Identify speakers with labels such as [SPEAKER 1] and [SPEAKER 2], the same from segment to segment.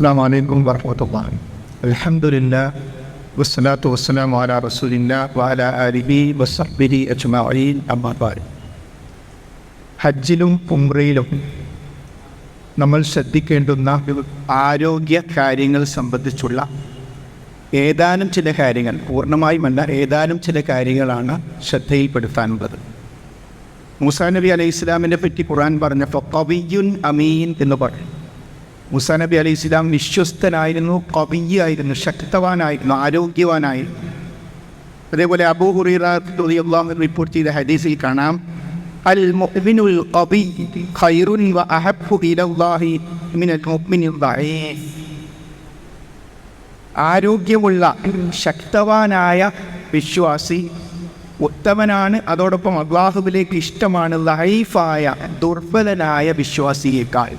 [SPEAKER 1] അസ്സാം വലൈക്കും വർഹമത്തുള്ള അലഹമുല്ല വസ്സലാത്തു വസ്സലാം വാല റസൂലില്ല വാല അലിബി വസ്ബിരി അജ്മീൻ അമ്മാബാൽ ഹജ്ജിലും ഉംറയിലും നമ്മൾ ശ്രദ്ധിക്കേണ്ടുന്ന ആരോഗ്യ കാര്യങ്ങൾ സംബന്ധിച്ചുള്ള ഏതാനും ചില കാര്യങ്ങൾ പൂർണമായുമല്ല ഏതാനും ചില കാര്യങ്ങളാണ് ശ്രദ്ധയിൽപ്പെടുത്താനുള്ളത്. മൂസാ നബി അലൈഹി ഇസ്ലാമിനെ പറ്റി ഖുറാൻ പറഞ്ഞു ഫൊക്കവിയുൻ അമീൻ എന്ന് പറഞ്ഞു മൂസാ നബി അലൈഹി ഇസ്ലാം വിശ്വസ്തനായിരുന്നു കവിയായിരുന്നു ശക്തവാനായിരുന്നു ആരോഗ്യവാനായിരുന്നു. അതേപോലെ അബൂ ഹുറൈറാഹു റിപ്പോർട്ട് ചെയ്ത ഹദീസിൽ കാണാം അൽ മുഅ്മിനുൽ ഖബി ഖൈറുൻ വ അഹബ്ബു ഇലല്ലാഹി മിനൽ മുഅ്മിനിൽ ദഈഫ്. ആരോഗ്യമുള്ള ശക്തവാനായ വിശ്വാസി ഉത്തമനാണ് അതോടൊപ്പം അള്ളാഹുവിലേക്ക് ഇഷ്ടമാണ് ലൈഫായ ദുർബലനായ വിശ്വാസിയേക്കാൾ.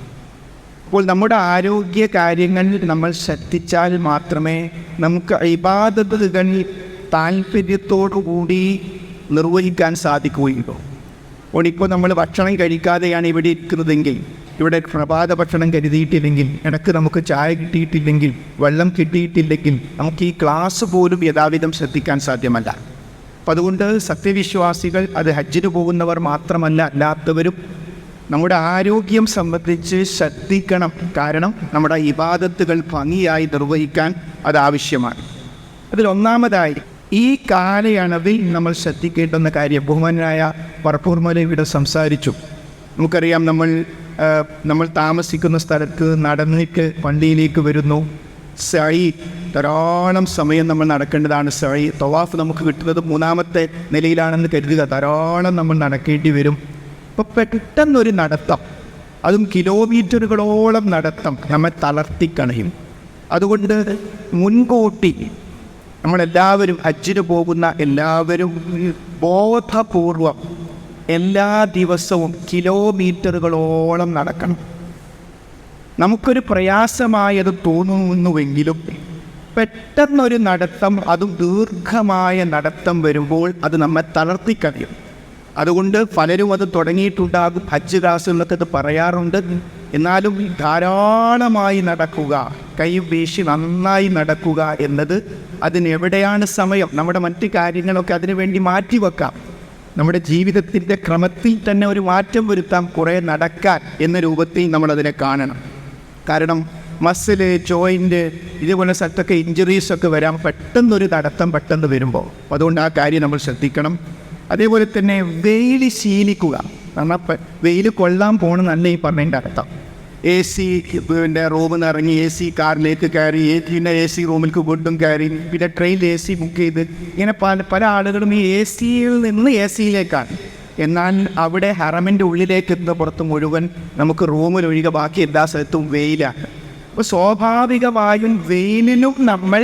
[SPEAKER 1] അപ്പോൾ നമ്മുടെ ആരോഗ്യ കാര്യങ്ങളിൽ നമ്മൾ ശ്രദ്ധിച്ചാൽ മാത്രമേ നമുക്ക് ഇബാദത്തുകൾ താല്പര്യത്തോടുകൂടി നിർവഹിക്കാൻ സാധിക്കുകയുള്ളൂ. അപ്പോൾ ഇപ്പോൾ നമ്മൾ ഭക്ഷണം കഴിക്കാതെയാണ് ഇവിടെ ഇരിക്കുന്നതെങ്കിൽ ഇവിടെ പ്രഭാത ഭക്ഷണം കരുതിയിട്ടില്ലെങ്കിൽ ഇടയ്ക്ക് നമുക്ക് ചായ കിട്ടിയിട്ടില്ലെങ്കിൽ വെള്ളം കിട്ടിയിട്ടില്ലെങ്കിൽ നമുക്ക് ഈ ക്ലാസ് പോലും യഥാവിധം ശ്രദ്ധിക്കാൻ സാധ്യമല്ല. അപ്പം അതുകൊണ്ട് സത്യവിശ്വാസികൾ അത് ഹജ്ജിന് പോകുന്നവർ മാത്രമല്ല അല്ലാത്തവരും നമ്മുടെ ആരോഗ്യം സംബന്ധിച്ച് ശ്രദ്ധിക്കണം. കാരണം നമ്മുടെ ഇബാദത്തുകൾ ഭംഗിയായി നിർവഹിക്കാൻ അത് ആവശ്യമാണ്. അതിൽ ഒന്നാമതായി ഈ കാലയളവിൽ നമ്മൾ ശ്രദ്ധിക്കേണ്ടുന്ന കാര്യം ബഹുമാനായ പറപ്പൂർമല ഇവിടെ സംസാരിച്ചു. നമുക്കറിയാം നമ്മൾ നമ്മൾ താമസിക്കുന്ന സ്ഥലത്ത് നടന്നിട്ട് വണ്ടിയിലേക്ക് വരുന്നു. സഴി ധാരാളം സമയം നമ്മൾ നടക്കേണ്ടതാണ് സഴി തവാഫ് നമുക്ക് കിട്ടുന്നത് മൂന്നാമത്തെ നിലയിലാണെന്ന് കരുതുക. ധാരാളം നമ്മൾ നടക്കേണ്ടി വരും. അപ്പോൾ പെട്ടെന്നൊരു നടത്തം. അതും കിലോമീറ്ററുകളോളം നടത്തം നമ്മെ തളർത്തിക്കണയും അതുകൊണ്ട് മുൻകൂട്ടി നമ്മളെല്ലാവരും ഹജ്ജിന് പോകുന്ന എല്ലാവരും ബോധപൂർവം എല്ലാ ദിവസവും കിലോമീറ്ററുകളോളം നടക്കണം. നമുക്കൊരു പ്രയാസമായത് തോന്നുന്നുവെങ്കിലും പെട്ടെന്നൊരു നടത്തം അതും ദീർഘമായ നടത്തം വരുമ്പോൾ അത് നമ്മെ തളർത്തിക്കളയും അതുകൊണ്ട് പലരും അത് തുടങ്ങിയിട്ടുണ്ടാകും. ഹജ്ജ് എന്നൊക്കെ അത് പറയാറുണ്ട്. എന്നാലും ധാരാളമായി നടക്കുക കൈ വീശി നന്നായി നടക്കുക എന്നത് അതിനെവിടെയാണ് സമയം? നമ്മുടെ മറ്റ് കാര്യങ്ങളൊക്കെ അതിനു വേണ്ടി മാറ്റിവെക്കാം നമ്മുടെ ജീവിതത്തിന്റെ ക്രമത്തിൽ തന്നെ ഒരു മാറ്റം വരുത്താം കുറേ നടക്കാൻ എന്ന രൂപത്തിൽ നമ്മളതിനെ കാണണം. കാരണം മസിൽ ജോയിന്റ് ഇതുപോലെ സ്ഥലത്തൊക്കെ ഇഞ്ചുറീസൊക്കെ വരാം. പെട്ടെന്നൊരു നടത്തം പെട്ടെന്ന് വരുമ്പോൾ. അതുകൊണ്ട് ആ കാര്യം നമ്മൾ ശ്രദ്ധിക്കണം. അതേപോലെ തന്നെ വെയിൽ ശീലിക്കുക. കാരണം വെയിൽ കൊള്ളാൻ പോകണമെന്നല്ല ഈ പറഞ്ഞതിന്റെ അർത്ഥം. എ സി പിന്നെ റൂമിൽ നിന്ന് ഇറങ്ങി എ സി കാറിലേക്ക് കയറി പിന്നെ എ സി റൂമിലേക്ക് വീണ്ടും കയറി പിന്നെ ട്രെയിനിൽ എ സി ബുക്ക് ചെയ്ത്. ഇങ്ങനെ പല പല ആളുകളും ഈ എ സിയിൽ നിന്ന് എ സിയിലേക്കാണ് എന്നാൽ അവിടെ ഹറമിന്റെ ഉള്ളിലേക്ക് എത്തുന്ന പുറത്ത് മുഴുവൻ നമുക്ക് റൂമിലൊഴികെ ബാക്കി എല്ലാ സ്ഥലത്തും വെയിലാണ്. അപ്പോൾ സ്വാഭാവികമായും വെയിലിലും നമ്മൾ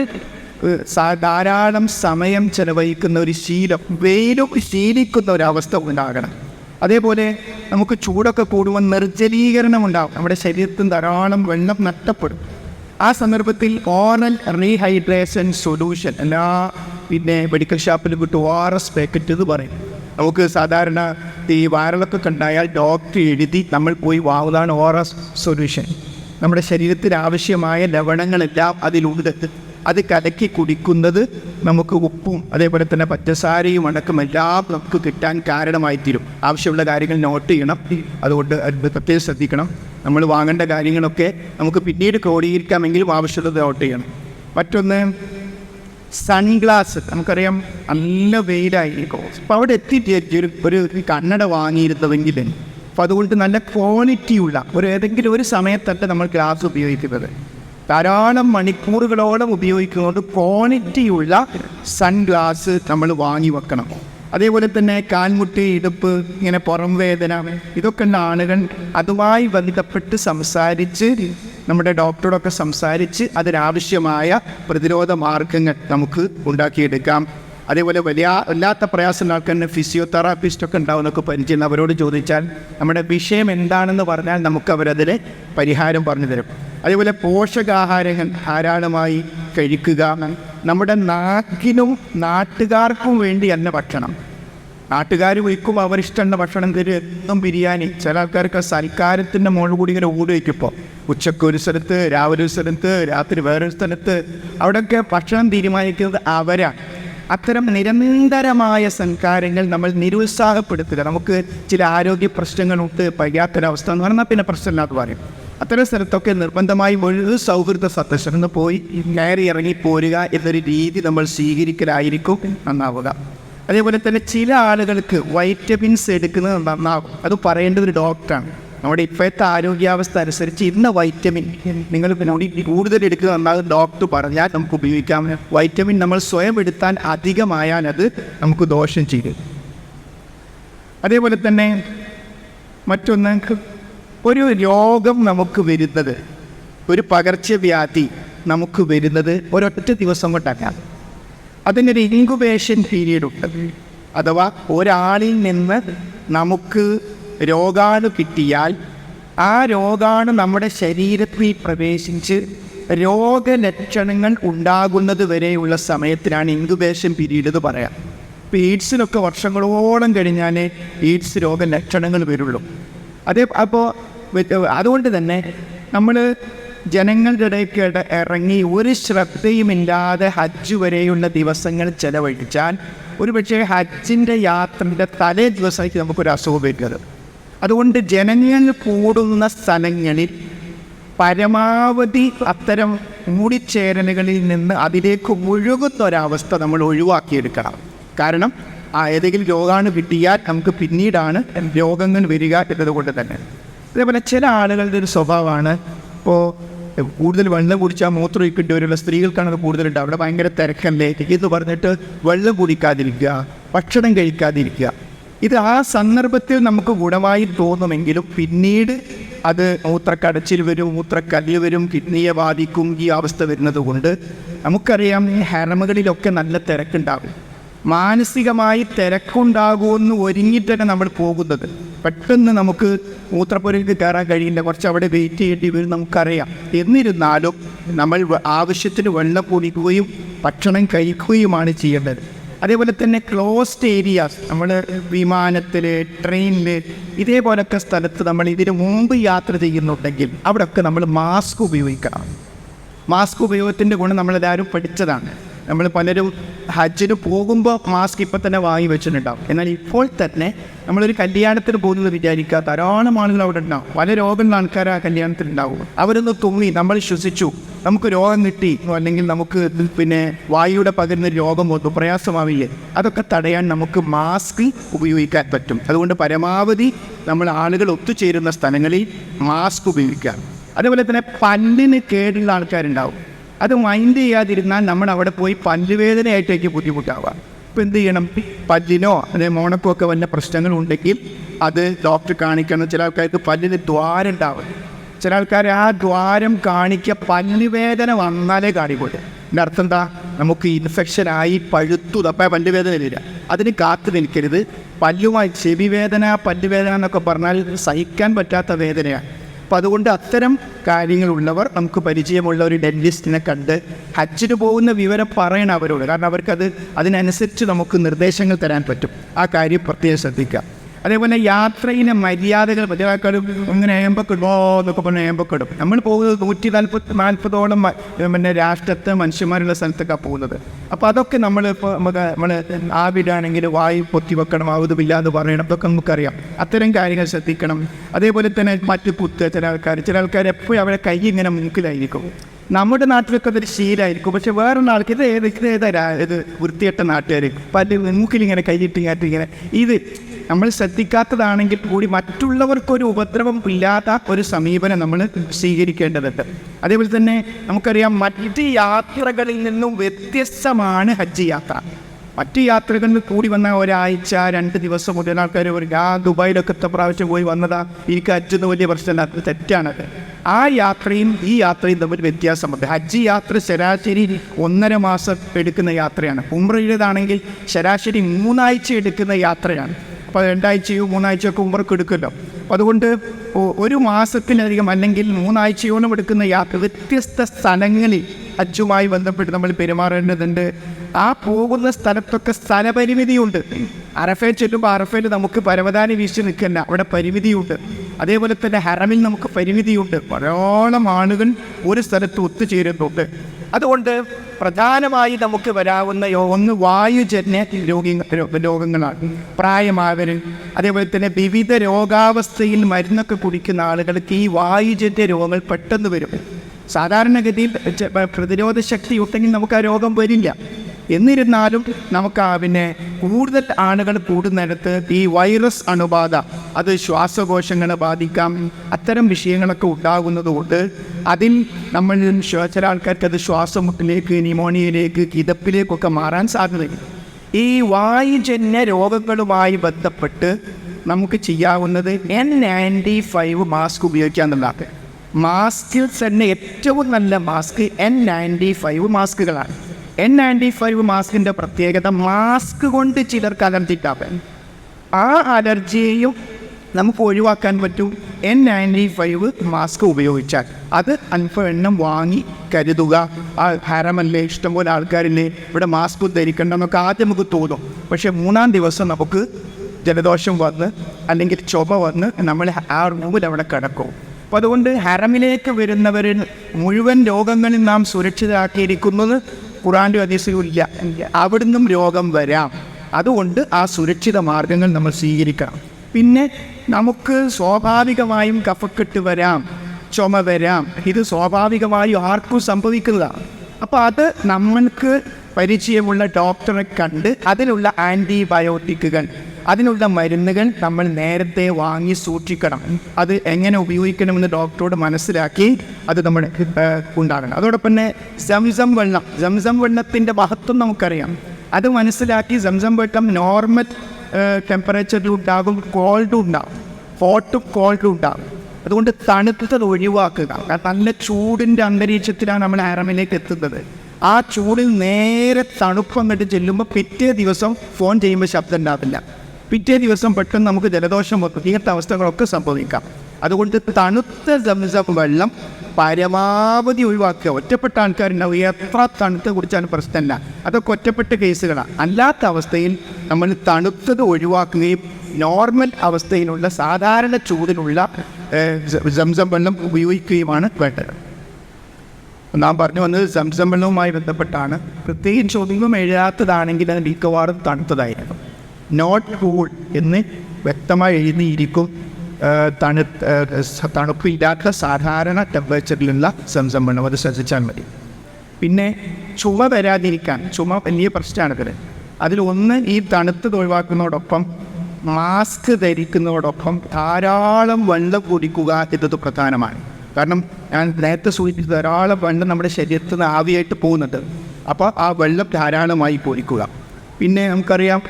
[SPEAKER 1] ധാരാളം സമയം ചെലവഴിക്കുന്ന ഒരു ശീലം വെയിലും ശീലിക്കുന്ന ഒരവസ്ഥ ഉണ്ടാകണം. അതേപോലെ നമുക്ക് ചൂടൊക്കെ കൂടുമ്പോൾ നിർജലീകരണം ഉണ്ടാകും നമ്മുടെ ശരീരത്തിൽ ധാരാളം വെള്ളം നഷ്ടപ്പെടും. ആ സന്ദർഭത്തിൽ ഓറൽ റീഹൈഡ്രേഷൻ സൊല്യൂഷൻ എല്ലാ പിന്നെ മെഡിക്കൽ ഷോപ്പിൽ കിട്ടും ഒ ആർ എസ് പാക്കറ്റ് എന്ന് പറയും. നമുക്ക് സാധാരണ ഈ വയറിളൊക്കെ കണ്ടായാൽ ഡോക്ടർ എഴുതി നമ്മൾ പോയി വാങ്ങുന്നതാണ് ഒ ആർ എസ് സൊല്യൂഷൻ. നമ്മുടെ ശരീരത്തിന് ആവശ്യമായ ലവണങ്ങളെല്ലാം അതിലുണ്ട്. അത് കലക്കി കുടിക്കുന്നത് നമുക്ക് ഉപ്പും അതേപോലെ തന്നെ പച്ചസാരയും അടക്കം എല്ലാം നമുക്ക് കിട്ടാൻ കാരണമായി തീരും ആവശ്യമുള്ള കാര്യങ്ങൾ നോട്ട് ചെയ്യണം. അതുകൊണ്ട് അത് പ്രത്യേകം ശ്രദ്ധിക്കണം. നമ്മൾ വാങ്ങേണ്ട കാര്യങ്ങളൊക്കെ നമുക്ക് പിന്നീട് ക്രോഡീകരിക്കാമെങ്കിലും ആവശ്യമുള്ളത് നോട്ട് ചെയ്യണം. മറ്റൊന്ന് സൺഗ്ലാസ് നമുക്കറിയാം നല്ല വെയിലായിരിക്കും അപ്പോൾ അവിടെ എത്തിയിട്ട് ഒരു ഒരു കണ്ണട വാങ്ങിയിരുന്നതെങ്കിൽ അപ്പോൾ അതുകൊണ്ട് നല്ല ക്വാളിറ്റിയുള്ള ഒരു ഏതെങ്കിലും ഒരു സമയത്തല്ല നമ്മൾ ഗ്ലാസ് ഉപയോഗിക്കുന്നത്. ധാരാളം മണിക്കൂറുകളോളം ഉപയോഗിക്കുന്നതുകൊണ്ട് ക്വാളിറ്റിയുള്ള സൺഗ്ലാസ് നമ്മൾ വാങ്ങി വെക്കണം. അതേപോലെ തന്നെ കാൽമുട്ടി ഇടുപ്പ് ഇങ്ങനെ പുറം വേദന ഇതൊക്കെ ഉള്ള ആളുകൾ അതുമായി ബന്ധപ്പെട്ട് സംസാരിച്ച് നമ്മുടെ ഡോക്ടറോടൊക്കെ സംസാരിച്ച് അതിനാവശ്യമായ പ്രതിരോധ മാർഗങ്ങൾ നമുക്ക് ഉണ്ടാക്കിയെടുക്കാം. അതേപോലെ വലിയ വല്ലാത്ത പ്രയാസമുള്ള ആൾക്കാരുടെ ഫിസിയോതെറാപ്പിസ്റ്റൊക്കെ ഉണ്ടാവുമെന്നൊക്കെ പരിചയം അവരോട് ചോദിച്ചാൽ നമ്മുടെ വിഷയം എന്താണെന്ന് പറഞ്ഞാൽ നമുക്ക് അവരതിന് പരിഹാരം പറഞ്ഞു തരും. അതേപോലെ പോഷകാഹാരങ്ങൾ ധാരാളമായി കഴിക്കുക. നമ്മുടെ നാക്കിനും നാട്ടുകാർക്കും വേണ്ടി തന്നെ ഭക്ഷണം. നാട്ടുകാർ വയ്ക്കുമ്പോൾ അവരിഷ്ടമുള്ള ഭക്ഷണം തരും. എന്നും ബിരിയാണി. ചില ആൾക്കാർക്ക് സൽക്കാരത്തിന്റെ മുകളിൽ കൂടി ഇങ്ങനെ ഓടി വയ്ക്കുമ്പോൾ ഉച്ചയ്ക്ക് ഒരു സ്ഥലത്ത് രാവിലെ ഒരു സ്ഥലത്ത് രാത്രി വേറൊരു സ്ഥലത്ത് അവിടെയൊക്കെ ഭക്ഷണം തീരുമാനിക്കുന്നത് അവരാണ്. അത്തരം നിരന്തരമായ സംസ്കാരങ്ങൾ നമ്മൾ നിരുത്സാഹപ്പെടുത്തുക. നമുക്ക് ചില ആരോഗ്യ പ്രശ്നങ്ങളുണ്ട് പയ്യാത്തൊരവസ്ഥ എന്ന് പറഞ്ഞാൽ പിന്നെ പ്രശ്നമില്ലാത്ത പറയും. അത്തരം സ്ഥലത്തൊക്കെ നിർബന്ധമായി ഒരു സൗഹൃദ സദസ്സെന്ന് പോയി കയറി ഇറങ്ങി പോരുക എന്നൊരു രീതി നമ്മൾ സ്വീകരിക്കലായിരിക്കും നന്നാവുക. അതേപോലെ തന്നെ ചില ആളുകൾക്ക് വൈറ്റമിൻസ് എടുക്കുന്നത് നന്നാകും അത് പറയേണ്ടത് ഒരു ഡോക്ടറാണ്. നമ്മുടെ ഇപ്പോഴത്തെ ആരോഗ്യാവസ്ഥ അനുസരിച്ച് ഇന്ന വൈറ്റമിൻ നിങ്ങൾ കൂടി കൂടുതൽ എടുക്കുക എന്നാൽ ഡോക്ടർ പറഞ്ഞാൽ നമുക്ക് ഉപയോഗിക്കാം. വൈറ്റമിൻ നമ്മൾ സ്വയം എടുത്താൽ അധികമായാൽ അത് നമുക്ക് ദോഷം ചെയ്യും. അതേപോലെ തന്നെ മറ്റൊന്ന് ഒരു രോഗം നമുക്ക് വരുന്നത് ഒരു പകർച്ചവ്യാധി നമുക്ക് വരുന്നത് ഒരൊറ്റ ദിവസം കൊണ്ടല്ല. അതിനൊരു ഇൻകുബേഷൻ പീരീഡ് ഉണ്ട്. അഥവാ ഒരാളിൽ നിന്ന് നമുക്ക് രോഗാണു കിട്ടിയാൽ ആ രോഗാണു നമ്മുടെ ശരീരത്തിൽ പ്രവേശിച്ച് രോഗലക്ഷണങ്ങൾ ഉണ്ടാകുന്നത് വരെയുള്ള സമയത്തിനാണ് ഇൻക്യുബേഷൻ പീരീഡ് എന്ന് പറയാം. ഇപ്പോൾ ഈഡ്സിനൊക്കെ വർഷങ്ങളോളം കഴിഞ്ഞാലേ ഈഡ്സ് രോഗലക്ഷണങ്ങൾ വരുള്ളൂ. അതേ അപ്പോൾ അതുകൊണ്ട് തന്നെ നമ്മൾ ജനങ്ങളുടെ ഇടയ്ക്ക് ഇറങ്ങി ഒരു ശ്രദ്ധയുമില്ലാതെ ഹജ്ജ് വരെയുള്ള ദിവസങ്ങൾ ചെലവഴിച്ചാൽ ഒരു പക്ഷേ ഹജ്ജിന്റെ യാത്രയുടെ തലേ ദിവസമായിരിക്കും നമുക്കൊരു അസുഖം വരുന്നത്. അതുകൊണ്ട് ജനങ്ങൾ കൂടുന്ന സ്ഥലങ്ങളിൽ പരമാവധി അത്തരം മൂടിച്ചേരലുകളിൽ നിന്ന് അതിലേക്ക് ഒഴുകുന്ന ഒരവസ്ഥ നമ്മൾ ഒഴിവാക്കിയെടുക്കണം. കാരണം ആ ഏതെങ്കിലും രോഗാണു കിട്ടിയാൽ നമുക്ക് പിന്നീടാണ് രോഗങ്ങൾ വരിക എന്നതുകൊണ്ട് തന്നെ. അതേപോലെ ചില ആളുകളുടെ ഒരു സ്വഭാവമാണ് ഇപ്പോൾ കൂടുതൽ വെള്ളം കുടിച്ചാൽ മൂത്രം ഒഴിക്കേണ്ടി വരുള്ള സ്ത്രീകൾക്കാണ് അത് കൂടുതലുണ്ട് അവിടെ ഭയങ്കര തിരക്കല്ലേ? എന്ന് പറഞ്ഞിട്ട് വെള്ളം കുടിക്കാതിരിക്കുക ഭക്ഷണം കഴിക്കാതിരിക്കുക. ഇത് ആ സന്ദർഭത്തിൽ നമുക്ക് ഗുണമായി തോന്നുമെങ്കിലും പിന്നീട് അത് മൂത്രക്കടച്ചിൽ വരും മൂത്രക്കല്ല് വരും കിഡ്നിയെ ബാധിക്കും ഈ അവസ്ഥ വരുന്നത് കൊണ്ട് നമുക്കറിയാം ഈ ഹെറമകളിലൊക്കെ നല്ല തിരക്കുണ്ടാവും. മാനസികമായി തിരക്കുണ്ടാകുമെന്ന് ഒരുങ്ങിയിട്ട് തന്നെ നമ്മൾ പോകുന്നത്. പെട്ടെന്ന് നമുക്ക് മൂത്രപ്പുരയ്ക്ക് കയറാൻ കഴിയില്ല കുറച്ച് അവിടെ വെയിറ്റ് ചെയ്യേണ്ടി വരും നമുക്കറിയാം. എന്നിരുന്നാലും നമ്മൾ ആവശ്യത്തിന് വെള്ളം കുടിക്കുകയും ഭക്ഷണം കഴിക്കുകയുമാണ് ചെയ്യേണ്ടത്. അതേപോലെ തന്നെ ക്ലോസ്ഡ് ഏരിയാസ് നമ്മൾ വിമാനത്തിൽ ട്രെയിനിൽ ഇതേപോലൊക്കെ സ്ഥലത്ത് നമ്മൾ ഇതിനു മുമ്പ് യാത്ര ചെയ്യുന്നുണ്ടെങ്കിൽ അവിടെയൊക്കെ നമ്മൾ മാസ്ക് ഉപയോഗിക്കണം. മാസ്ക് ഉപയോഗത്തിന്റെ ഗുണം നമ്മളെല്ലാവരും പഠിച്ചതാണ്. നമ്മൾ പലരും ഹജ്ജിന് പോകുമ്പോൾ മാസ്ക് ഇപ്പം തന്നെ വാങ്ങി വെച്ചിട്ടുണ്ടാവും. എന്നാൽ ഇപ്പോൾ തന്നെ നമ്മളൊരു കല്യാണത്തിന് പോകുന്നത് വിചാരിക്കുക ധാരാളം ആളുകൾ അവിടെ ഉണ്ടാവും. പല രോഗമുള്ള ആൾക്കാർ ആ കല്യാണത്തിൽ അവരൊന്ന് തുമ്മി നമ്മൾ ശ്വസിച്ചു. നമുക്ക് രോഗം കിട്ടി അല്ലെങ്കിൽ നമുക്ക് പിന്നെ വായുവിടെ പകരുന്ന രോഗം വന്നു പ്രയാസമാവില്ലേ? അതൊക്കെ തടയാൻ നമുക്ക് മാസ്ക് ഉപയോഗിക്കാൻ പറ്റും. അതുകൊണ്ട് പരമാവധി നമ്മൾ ആളുകൾ ഒത്തുചേരുന്ന സ്ഥലങ്ങളിൽ മാസ്ക് ഉപയോഗിക്കാം അതേപോലെ തന്നെ പല്ലിന് കേടുള്ള ആൾക്കാരുണ്ടാവും. അത് മൈൻഡ് ചെയ്യാതിരുന്നാൽ നമ്മൾ അവിടെ പോയി പല്ലുവേദനയായിട്ടേക്ക് ബുദ്ധിമുട്ടാവുക. അപ്പോൾ എന്ത് ചെയ്യണം? പല്ലിനോ അല്ലെ മോണക്കോ ഒക്കെ വല്ല പ്രശ്നങ്ങളുണ്ടെങ്കിൽ അത് ഡോക്ടർ കാണിക്കണം. ചില ആൾക്കാർക്ക് പല്ലിന് ദ്വാരം ഉണ്ടാവും. ചില ആൾക്കാർ ആ ദ്വാരം കാണിക്കുക പല്ലുവേദന വന്നാലേ കാണിക്കൂട്ടെ എന്റെ അർത്ഥം എന്താ? നമുക്ക് ഇൻഫെക്ഷൻ ആയി പഴുത്തു. അപ്പം പല്ലുവേദന വരില്ല അതിന് കാത്തു നിൽക്കരുത്. പല്ലുമായി ചെവി വേദന പല്ലുവേദന എന്നൊക്കെ പറഞ്ഞാൽ സഹിക്കാൻ പറ്റാത്ത വേദനയാണ്. അപ്പോൾ അതുകൊണ്ട് അത്തരം കാര്യങ്ങളുള്ളവർ നമുക്ക് പരിചയമുള്ള ഒരു ഡെന്റിസ്റ്റിനെ കണ്ട് ഹജ്ജിന് പോകുന്ന വിവരം പറയണം അവരോട് കാരണം അവർക്കത് അതിനനുസരിച്ച് നമുക്ക് നിർദ്ദേശങ്ങൾ തരാൻ പറ്റും. ആ കാര്യം പ്രത്യേകം ശ്രദ്ധിക്കുക. അതേപോലെ യാത്രയിലെ മര്യാദകൾ മറ്റേക്കാളും ഇങ്ങനെ ഏമ്പക്കിടുമോ എന്നൊക്കെ പറഞ്ഞ് ഏമ്പക്കിടും. നമ്മൾ പോകുന്നത് നൂറ്റി നാൽപ്പത്തി നാൽപ്പതോളം പിന്നെ രാഷ്ട്രത്തെ മനുഷ്യന്മാരുള്ള സ്ഥലത്തൊക്കെയാണ് പോകുന്നത്. അപ്പോൾ അതൊക്കെ നമ്മൾ ഇപ്പോൾ നമുക്ക് നമ്മൾ ആവിടാണെങ്കിൽ വായു പൊത്തി വെക്കണം ആവുതുമില്ല എന്ന് പറയണം. അതൊക്കെ നമുക്കറിയാം. അത്തരം കാര്യങ്ങൾ ശ്രദ്ധിക്കണം. അതേപോലെ തന്നെ മറ്റു കുത്ത് ചില ആൾക്കാർ ചില ആൾക്കാർ എപ്പോഴും അവരെ കൈ ഇങ്ങനെ മൂക്കിലായിരിക്കും. നമ്മുടെ നാട്ടിലൊക്കെ അതൊരു ശീലമായിരിക്കും പക്ഷെ വേറെ ആൾക്ക് ഇത് ഏത് ഇത് ഏതാ ഇത് വൃത്തിയിട്ട നാട്ടുകാർ പല്ല് മൂക്കിലിങ്ങനെ കൈയിട്ട് ഇങ്ങനെ. ഇത് നമ്മൾ ശ്രദ്ധിക്കാത്തതാണെങ്കിൽ കൂടി മറ്റുള്ളവർക്കൊരു ഉപദ്രവം ഇല്ലാത്ത ഒരു സമീപനം നമ്മൾ സ്വീകരിക്കേണ്ടതുണ്ട്. അതേപോലെ തന്നെ നമുക്കറിയാം മറ്റ് യാത്രകളിൽ നിന്നും വ്യത്യസ്തമാണ് ഹജ്ജ് യാത്ര. മറ്റ് യാത്രകളിൽ കൂടി വന്ന ഒരാഴ്ച രണ്ട് ദിവസം മുതൽ ആൾക്കാർ ഒരു ആ ദുബായിലൊക്കെ എത്ര പ്രാവശ്യം പോയി വന്നതാ എനിക്ക് ഹജ്ജെന്ന് വലിയ പ്രശ്നമല്ല അത് തെറ്റാണത്. ആ യാത്രയും ഈ യാത്രയും തമ്മിൽ വ്യത്യാസമുണ്ട്. ഹജ്ജ് യാത്ര ശരാശരി ഒന്നര മാസം എടുക്കുന്ന യാത്രയാണ്. ഉംറയുടേതാണെങ്കിൽ ശരാശരി മൂന്നാഴ്ച എടുക്കുന്ന യാത്രയാണ്. അപ്പോൾ രണ്ടാഴ്ചയോ മൂന്നാഴ്ചയോ ഒക്കെ ഉമ്രക്ക് എടുക്കുമല്ലോ. അപ്പോൾ അതുകൊണ്ട് ഒരു മാസത്തിലധികം അല്ലെങ്കിൽ മൂന്നാഴ്ചയോളം എടുക്കുന്ന യാത്ര വ്യത്യസ്ത സ്ഥലങ്ങളിൽ അച്ചുമായി ബന്ധപ്പെട്ട് നമ്മൾ പെരുമാറേണ്ടതുണ്ട്. ആ പോകുന്ന സ്ഥലത്തൊക്കെ സ്ഥലപരിമിതിയുണ്ട്. അറഫയിൽ ചെല്ലുമ്പോൾ അറഫയിൽ നമുക്ക് പരവതാനി വീശി നിൽക്കല്ല അവിടെ പരിമിതിയുണ്ട്. അതേപോലെ തന്നെ ഹറമിൽ നമുക്ക് പരിമിതിയുണ്ട്. ധാരാളം ആളുകൾ ഒരു സ്ഥലത്ത് ഒത്തുചേരുന്നുണ്ട്. അതുകൊണ്ട് പ്രധാനമായി നമുക്ക് വരാവുന്ന ഒന്ന് വായുജന്യ രോഗി രോഗങ്ങളാണ്. പ്രായമായവർ അതേപോലെ തന്നെ വിവിധ രോഗാവസ്ഥയിൽ മരുന്നൊക്കെ കുടിക്കുന്ന ആളുകൾക്ക് ഈ വായുജന്യ രോഗങ്ങൾ പെട്ടെന്ന് വരും. സാധാരണഗതിയിൽ പ്രതിരോധ ശക്തി ഉണ്ടെങ്കിൽ നമുക്ക് ആ രോഗം വരില്ല. എന്നിരുന്നാലും നമുക്ക് പിന്നെ കൂടുതൽ ആളുകൾ കൂടുന്നിടത്ത് ഈ വൈറസ് അണുബാധ അത് ശ്വാസകോശങ്ങളെ ബാധിക്കാം അത്തരം വിഷയങ്ങളൊക്കെ ഉണ്ടാകുന്നത് കൊണ്ട് അതിൽ നമ്മൾ ചില ആൾക്കാർക്ക് അത് ശ്വാസമുട്ടിലേക്ക് ന്യൂമോണിയയിലേക്ക് കിതപ്പിലേക്കൊക്കെ മാറാൻ സാധ്യതയുണ്ട്. ഈ വായുജന്യ രോഗങ്ങളുമായി ബന്ധപ്പെട്ട് നമുക്ക് ചെയ്യാവുന്നത് എൻ നയന്റി ഫൈവ് മാസ്ക് ഉപയോഗിക്കുക എന്നുള്ളതാണ്. മാസ്കിൽ തന്നെ ഏറ്റവും നല്ല മാസ്ക് എൻ നയന്റി ഫൈവ് മാസ്കുകളാണ് എൻ നയന്റി ഫൈവ് മാസ്കിന്റെ പ്രത്യേകത? മാസ്ക് കൊണ്ട് ചിലർക്ക് അലർജിട്ടാവും ആ അലർജിയെയും നമുക്ക് ഒഴിവാക്കാൻ പറ്റും. എൻ നയന്റി ഫൈവ് മാസ്ക് ഉപയോഗിച്ചാൽ. അത് അല്പം എണ്ണം വാങ്ങി കരുതുക. ആ ഹരമല്ലേ ഇഷ്ടംപോലെ ആൾക്കാരില്ലേ? ഇവിടെ മാസ്ക് ധരിക്കണ്ടെന്നൊക്കെ ആദ്യം നമുക്ക് തോന്നും. പക്ഷേ മൂന്നാം ദിവസം നമുക്ക് ജലദോഷം വന്ന് അല്ലെങ്കിൽ ചുമ വന്ന് നമ്മൾ ആ റൂമിൽ അവിടെ കിടക്കും. അപ്പോൾ അതുകൊണ്ട് ഹരമിലേക്ക് വരുന്നവരിൽ മുഴുവൻ രോഗങ്ങളിൽ നാം സുരക്ഷിതരാക്കിയിരിക്കുന്നത് ഖുറാന്റെ ഹദീസിലും ഇല്ല. അവിടുന്നും രോഗം വരാം. അതുകൊണ്ട് ആ സുരക്ഷിത മാർഗങ്ങൾ നമ്മൾ സ്വീകരിക്കണം. പിന്നെ നമുക്ക് സ്വാഭാവികമായും കഫക്കെട്ട് വരാം ചുമ വരാം. ഇത് സ്വാഭാവികമായും ആർക്കും സംഭവിക്കുന്നതാണ്. അപ്പോൾ അത് നമ്മൾക്ക് പരിചയമുള്ള ഡോക്ടറെ കണ്ട് അതിനുള്ള ആന്റിബയോട്ടിക്കുകൾ അതിനുള്ള മരുന്നുകൾ നമ്മൾ നേരത്തെ വാങ്ങി സൂക്ഷിക്കണം. അത് എങ്ങനെ ഉപയോഗിക്കണമെന്ന് ഡോക്ടറോട് മനസ്സിലാക്കി അത് നമ്മൾ ഉണ്ടാകണം അതോടൊപ്പം തന്നെ സംസം വെള്ളം. സംസം വെള്ളത്തിന്റെ മഹത്വം നമുക്കറിയാം. അത് മനസ്സിലാക്കി സംസം വെള്ളം നോർമൽ ടെമ്പറേച്ചറിൽ ഉണ്ടാകും കോൾഡും ഉണ്ടാകും ഹോട്ടും കോൾഡും ഉണ്ടാകും അതുകൊണ്ട് തണുത്തത് ഒഴിവാക്കുക. നല്ല ചൂടിന്റെ അന്തരീക്ഷത്തിലാണ് നമ്മൾ ആരമിലേക്ക് എത്തുന്നത്. ആ ചൂടിൽ നേരെ തണുപ്പ് വന്നിട്ട് ചെല്ലുമ്പോൾ പിറ്റേ ദിവസം ഫോൺ ചെയ്യുമ്പോൾ ശബ്ദം ഉണ്ടാവില്ല. പിറ്റേ ദിവസം പെട്ടെന്ന് നമുക്ക് ജലദോഷം വെക്കും ഇങ്ങനത്തെ അവസ്ഥകളൊക്കെ സംഭവിക്കാം. അതുകൊണ്ട് തണുത്ത സംസം വെള്ളം പരമാവധി ഒഴിവാക്കുക. ഒറ്റപ്പെട്ട ആൾക്കാരുണ്ടാവും എത്ര തണുത്ത കുടിച്ചാലും പ്രശ്നമല്ല. അതൊക്കെ ഒറ്റപ്പെട്ട കേസുകളാണ് അല്ലാത്ത അവസ്ഥയിൽ നമ്മൾ തണുത്തത് ഒഴിവാക്കുകയും നോർമൽ അവസ്ഥയിലുള്ള സാധാരണ ചൂടിലുള്ള സംസം വെള്ളം ഉപയോഗിക്കുകയുമാണ് വേണ്ടത്. നാം പറഞ്ഞു വന്നത് സംസം വെള്ളവുമായി ബന്ധപ്പെട്ടാണ്. പ്രത്യേകിച്ച് ഒന്നും എഴുതാത്തതാണെങ്കിൽ അത് മിക്കവാറും തണുത്തതായിരിക്കും. നോട്ട് കൂൾ എന്ന് വ്യക്തമായി എഴുതിയിരിക്കും. തണുത്ത് തണു തണുപ്പില്ലാത്ത സാധാരണ ടെമ്പറേച്ചറിലുള്ള സംസംഭരണം. അത് ശ്രദ്ധിച്ചാൽ മതി. പിന്നെ ചുമ വരാതിരിക്കാൻ ചുമ വലിയ പ്രശ്നമാണ് ഇതിൽ അതിൽ ഒന്ന് ഈ തണുത്തത് ഒഴിവാക്കുന്നതോടൊപ്പം മാസ്ക് ധരിക്കുന്നതോടൊപ്പം ധാരാളം വെള്ളം കുടിക്കുക എന്നത് പ്രധാനമാണ്. കാരണം ഞാൻ നേരത്തെ സൂചിപ്പിച്ച ധാരാളം വെള്ളം നമ്മുടെ ശരീരത്തിൽ നിന്ന് ആവിയായിട്ട് പോകുന്നുണ്ട്. അപ്പോൾ ആ വെള്ളം ധാരാളമായി പൊരിക്കുക. പിന്നെ നമുക്കറിയാം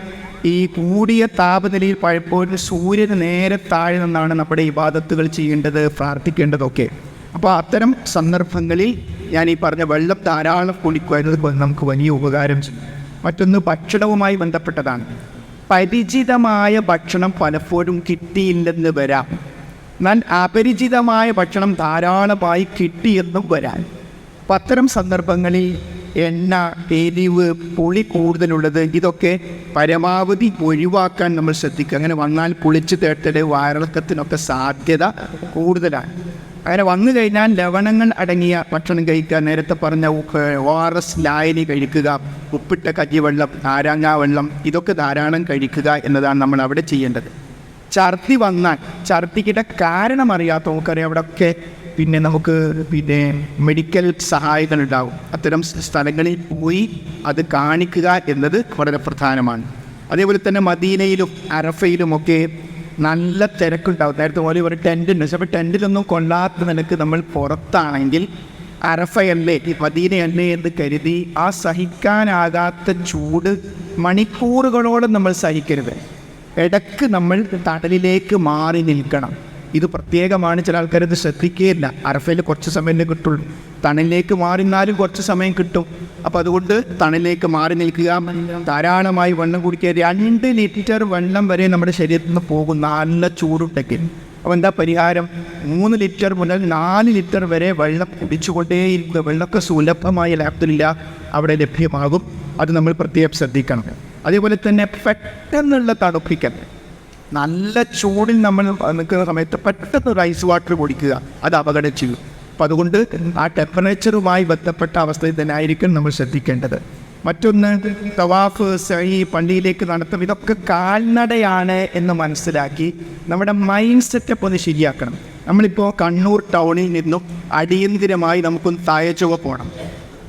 [SPEAKER 1] ഈ കൂടിയ താപനിലയിൽ പലപ്പോഴും സൂര്യന് നേരെ താഴെ നിന്നാണ് നമ്മുടെ ഇബാദത്തുകൾ ചെയ്യേണ്ടത് പ്രാർത്ഥിക്കേണ്ടതൊക്കെ. അപ്പോൾ അത്തരം സന്ദർഭങ്ങളിൽ ഞാൻ ഈ പറഞ്ഞ വെള്ളം ധാരാളം കുടിക്കുകയെന്നത് നമുക്ക് വലിയ ഉപകാരം ചെയ്യും. മറ്റൊന്ന് ഭക്ഷണവുമായി ബന്ധപ്പെട്ടതാണ്. പരിചിതമായ ഭക്ഷണം പലപ്പോഴും കിട്ടിയില്ലെന്ന് വരാം. എന്നാൽ അപരിചിതമായ ഭക്ഷണം ധാരാളമായി കിട്ടിയെന്നും വരാൻ അപ്പം അത്തരം സന്ദർഭങ്ങളിൽ എണ്ണ എരിവ് പുളി കൂടുതലുള്ളത്. ഇതൊക്കെ പരമാവധി ഒഴിവാക്കാൻ നമ്മൾ ശ്രദ്ധിക്കുക. അങ്ങനെ വന്നാൽ പുളിച്ച് തേട്ടൽ വയറിളക്കത്തിനൊക്കെ സാധ്യത കൂടുതലാണ്. അങ്ങനെ വന്നു കഴിഞ്ഞാൽ ലവണങ്ങൾ അടങ്ങിയ ഭക്ഷണം കഴിക്കുക. നേരത്തെ പറഞ്ഞ ഒ ആർ എസ് ലായനി കഴിക്കുക ഉപ്പിട്ട കഞ്ഞിവെള്ളം നാരങ്ങാ വെള്ളം ഇതൊക്കെ ധാരാളം കഴിക്കുക എന്നതാണ് നമ്മൾ അവിടെ ചെയ്യേണ്ടത്. ഛർദി വന്നാൽ ഛർദിയുടെ കാരണം അറിയാത്ത നമുക്കറിയാം അവിടെയൊക്കെ പിന്നെ നമുക്ക് പിന്നെ മെഡിക്കൽ സഹായങ്ങൾ ഉണ്ടാകും അത്തരം സ്ഥലങ്ങളിൽ പോയി അത് കാണിക്കുക എന്നത് വളരെ പ്രധാനമാണ്. അതേപോലെ തന്നെ മദീനയിലും അറഫയിലുമൊക്കെ നല്ല തിരക്കുണ്ടാവും. നേരത്തെ പോലെ ഒരു ടെന്റ് ഉണ്ട്. അപ്പോൾ ടെന്റിലൊന്നും കൊള്ളാത്ത നിലയ്ക്ക് നമ്മൾ പുറത്താണെങ്കിൽ അറഫയല്ലേ ഈ മദീനയല്ലേ എന്ന് കരുതി ആ സഹിക്കാനാകാത്ത ചൂട് മണിക്കൂറുകളോളം നമ്മൾ സഹിക്കരുത്. ഇടയ്ക്ക് നമ്മൾ തടലിലേക്ക് മാറി നിൽക്കണം. ഇത് പ്രത്യേകമാണ്. ചില ആൾക്കാർ ഇത് ശ്രദ്ധിക്കുകയില്ല അറഫയിൽ കുറച്ച് സമയമേ കിട്ടുള്ളൂ തണലിലേക്ക് മാറിന്നാലും കുറച്ച് സമയം കിട്ടും. അപ്പോൾ അതുകൊണ്ട് തണലിലേക്ക് മാറി നിൽക്കുക. ധാരാളമായി വെള്ളം കുടിക്കുക. രണ്ട് ലിറ്റർ വെള്ളം വരെ നമ്മുടെ ശരീരത്തിൽ നിന്ന് പോകും. നല്ല ചൂടുണ്ടെങ്കിൽ. അപ്പോൾ എന്താ പരിഹാരം? മൂന്ന് ലിറ്റർ മുതൽ നാല് ലിറ്റർ വരെ വെള്ളം കുടിച്ചുകൊണ്ടേയിരിക്കുക. വെള്ളമൊക്കെ സുലഭമായ ലാപ്തില്ല അവിടെ ലഭ്യമാകും. അത് നമ്മൾ പ്രത്യേകം ശ്രദ്ധിക്കണം. അതേപോലെ തന്നെ പെട്ടെന്നുള്ള തണുപ്പിക്കൽ. നല്ല ചൂടിൽ നമ്മൾ നിൽക്കുന്ന സമയത്ത് പെട്ടെന്ന് ഒരു ഐസ് വാട്ടർ കുടിക്കുക. അത് അപകടം ചെയ്യും അപ്പം അതുകൊണ്ട് ആ ടെമ്പറേച്ചറുമായി ബന്ധപ്പെട്ട അവസ്ഥയിൽ തന്നെ ആയിരിക്കും നമ്മൾ ശ്രദ്ധിക്കേണ്ടത്. മറ്റൊന്ന് തവാഫ് സഹി പള്ളിയിലേക്ക് നടത്തും ഇതൊക്കെ കാൽനടയാണ് എന്ന് മനസ്സിലാക്കി നമ്മുടെ മൈൻഡ് സെറ്റപ്പ് ഒന്ന് ശരിയാക്കണം. നമ്മളിപ്പോൾ കണ്ണൂർ ടൗണിൽ നിന്നും അടിയന്തിരമായി നമുക്കൊന്ന് തായച്ചുവ പോകണം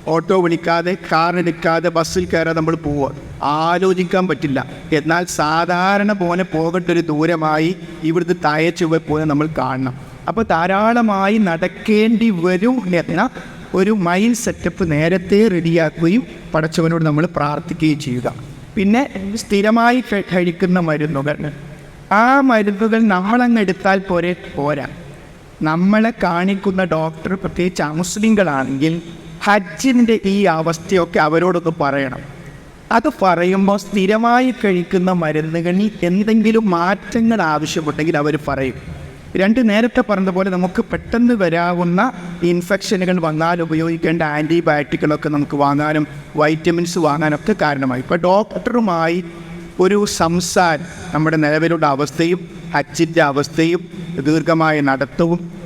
[SPEAKER 1] ഓട്ടോ വിളിക്കാതെ കാർ എടുക്കാതെ ബസ്സിൽ കയറാതെ നമ്മൾ പോവുക. ആലോചിക്കാൻ പറ്റില്ല. എന്നാൽ സാധാരണ പോലെ പോകട്ടെ ഒരു ദൂരമായി ഇവിടുത്തെ തായച്ചുവ പോലെ നമ്മൾ കാണണം. അപ്പോൾ ധാരാളമായി നടക്കേണ്ടി വരും എന്ന ഒരു മൈൻഡ് സെറ്റപ്പ് നേരത്തെ റെഡിയാക്കുകയും പടച്ചവനോട് നമ്മൾ പ്രാർത്ഥിക്കുകയും ചെയ്യുക. പിന്നെ സ്ഥിരമായി കഴിക്കുന്ന മരുന്നുകൾ. ആ മരുന്നുകൾ നമ്മളങ്ങ് എടുത്താൽ പോരെ പോരാ. നമ്മളെ കാണിക്കുന്ന ഡോക്ടർ പ്രത്യേകിച്ച് അമുസ്ലിങ്ങളാണെങ്കിൽ ഹജ്ജിന്റെ ഈ അവസ്ഥയൊക്കെ അവരോടൊന്ന് പറയണം. അത് പറയുമ്പോൾ സ്ഥിരമായി കഴിക്കുന്ന മരുന്നുകളിൽ എന്തെങ്കിലും മാറ്റങ്ങൾ ആവശ്യമുണ്ടെങ്കിൽ അവർ പറയും. രണ്ട് നേരത്തെ പറഞ്ഞതുപോലെ നമുക്ക് പെട്ടെന്ന് വരാവുന്ന ഇൻഫെക്ഷനുകൾ വന്നാൽ ഉപയോഗിക്കേണ്ട ആന്റിബയോട്ടിക്കുകളൊക്കെ നമുക്ക് വാങ്ങാനും വൈറ്റമിൻസ് വാങ്ങാനൊക്കെ കാരണമായി. ഇപ്പോൾ ഡോക്ടറുമായി ഒരു സംസാരം നമ്മുടെ നിലവിലുള്ള അവസ്ഥയും അച്ചിന്റെ അവസ്ഥയും ദീർഘമായ നടത്തവും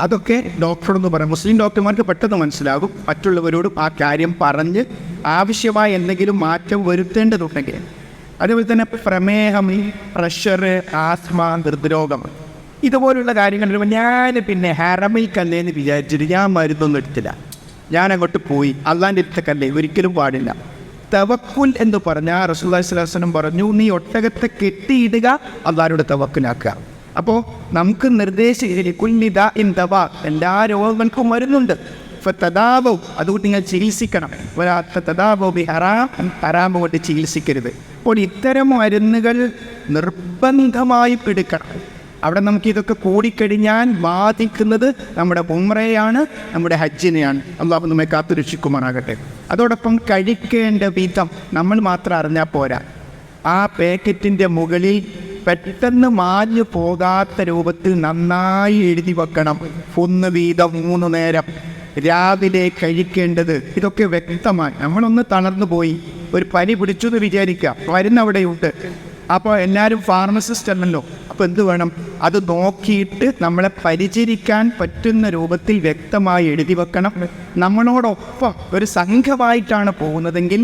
[SPEAKER 1] അതൊക്കെ ഡോക്ടറെന്ന് പറയാം മുസ്ലിം ഡോക്ടർമാർക്ക് പെട്ടെന്ന് മനസ്സിലാകും. മറ്റുള്ളവരോട് ആ കാര്യം പറഞ്ഞ് ആവശ്യമായ എന്തെങ്കിലും മാറ്റം വരുത്തേണ്ടതുണ്ടെങ്കിൽ. അതേപോലെ തന്നെ പ്രമേഹം പ്രഷർ ആസ്മ ഹൃദ്രോഗം ഇതുപോലുള്ള കാര്യങ്ങൾ വരുമ്പോൾ ഞാൻ പിന്നെ ഹറമിൽ കല്ലേന്ന് വിചാരിച്ചിട്ട് ഞാൻ മരുന്നൊന്നും എടുത്തില്ല. ഞാൻ അങ്ങോട്ട് പോയി. അള്ളാന്റെ അടുത്ത കല്ലേ ഒരിക്കലും പാടില്ല. തവക്കുൽ എന്ന് പറഞ്ഞാൽ റസൂല്ലാ സ്വലാസ്ലം പറഞ്ഞു നീ ഒട്ടകത്തെ കെട്ടിയിടുക അള്ളാരുടെ തവക്കുലാക്കുക അപ്പോൾ നമുക്ക് നിർദ്ദേശിച്ചില്ല ഇൻ ദവ എല്ലാ രോഗങ്ങൾക്കും മരുന്നുണ്ട്. ഇപ്പം തദാവവും അതുകൊണ്ട് നിങ്ങൾ ചികിത്സിക്കണം. ഒരാത്ത തദാവോ ബി ഹറാം ഹറാമ കൊണ്ട് ചികിത്സിക്കരുത്. അപ്പോൾ ഇത്തരം മരുന്നുകൾ നിർബന്ധമായി എടുക്കണം. അവിടെ നമുക്ക് ഇതൊക്കെ കൂടിക്കഴിഞ്ഞാൽ ബാധിക്കുന്നത് നമ്മുടെ ഉമ്രയാണ് നമ്മുടെ ഹജ്ജിനെയാണ്. അള്ളാഹു നമ്മെ കാത്തു രക്ഷിക്കുമാറാകട്ടെ അതോടൊപ്പം കഴിക്കേണ്ട വിധം നമ്മൾ മാത്രം അറിഞ്ഞാൽ പോരാ. ആ പാക്കറ്റിന്റെ മുകളിൽ പെട്ടെന്ന് മാഞ്ഞു പോകാത്ത രൂപത്തിൽ നന്നായി എഴുതി വെക്കണം. ഒന്ന് വീതം മൂന്ന് നേരം. രാവിലെ കഴിക്കേണ്ടത് ഇതൊക്കെ വ്യക്തമായി. നമ്മളൊന്ന് തളർന്നു പോയി ഒരു പനി പിടിച്ചു എന്ന് വിചാരിക്കുക. മരുന്ന് അവിടെയുണ്ട്. അപ്പോൾ എല്ലാവരും ഫാർമസിസ്റ്റ് അല്ലല്ലോ. അപ്പോൾ എന്ത് വേണം? അത് നോക്കിയിട്ട് നമ്മളെ പരിചരിക്കാൻ പറ്റുന്ന രൂപത്തിൽ വ്യക്തമായി എഴുതി വെക്കണം. നമ്മളോടൊപ്പം ഒരു സംഘമായിട്ടാണ് പോകുന്നതെങ്കിൽ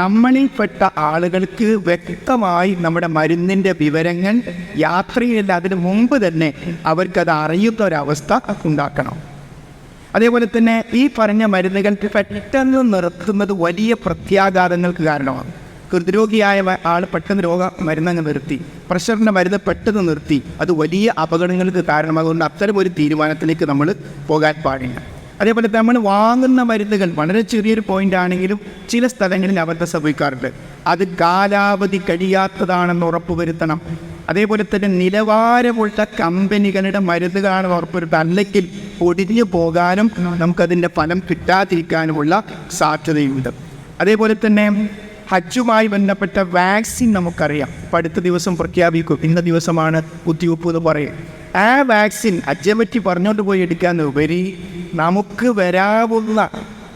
[SPEAKER 1] നമ്മളിൽപ്പെട്ട ആളുകൾക്ക് വ്യക്തമായി നമ്മുടെ മരുന്നിന്റെ വിവരങ്ങൾ യാത്രയില്ല അതിന് മുമ്പ് തന്നെ അവർക്കത് അറിയുന്ന ഒരവസ്ഥ ഉണ്ടാക്കണം. അതേപോലെ തന്നെ ഈ പറഞ്ഞ മരുന്നുകൾ പെട്ടെന്ന് നിർത്തുന്നത് വലിയ പ്രത്യാഘാതങ്ങൾക്ക് കാരണമാണ് ഹൃദ്രോഗിയായ ആൾ പെട്ടെന്ന് രോഗ മരുന്നങ്ങ് നിർത്തി. പ്രഷറിന്റെ മരുന്ന് പെട്ടെന്ന് നിർത്തി. അത് വലിയ അപകടങ്ങൾക്ക് കാരണമാകുന്ന അത്തരം ഒരു തീരുമാനത്തിലേക്ക് നമ്മൾ പോകാൻ പാടില്ല. അതേപോലെ നമ്മൾ വാങ്ങുന്ന മരുന്നുകൾ വളരെ ചെറിയൊരു പോയിന്റ് ആണെങ്കിലും ചില സ്ഥലങ്ങളിൽ അബദ്ധം സംഭവിക്കാറുണ്ട്. അത് കാലാവധി കഴിയാത്തതാണെന്ന് ഉറപ്പുവരുത്തണം അതേപോലെ തന്നെ നിലവാരമുള്ള കമ്പനികളുടെ മരുന്നുകളാണ് ഉറപ്പുവരുത്തുക അല്ലെങ്കിൽ ഒടിഞ്ഞു പോകാനും നമുക്കതിന്റെ ഫലം കിട്ടാതിരിക്കാനുമുള്ള സാധ്യതയുണ്ട്. അതേപോലെ തന്നെ ഹജ്ജുമായി ബന്ധപ്പെട്ട വാക്സിൻ നമുക്കറിയാം. ഇപ്പം അടുത്ത ദിവസം പ്രഖ്യാപിക്കും. ഇന്ന ദിവസമാണ് കുത്തിവെപ്പ് എന്ന് പറയും. ആ വാക്സിൻ ഹജ്ജെ പറ്റി പറഞ്ഞുകൊണ്ട് പോയി എടുക്കാന്നുപരി നമുക്ക് വരാവുന്ന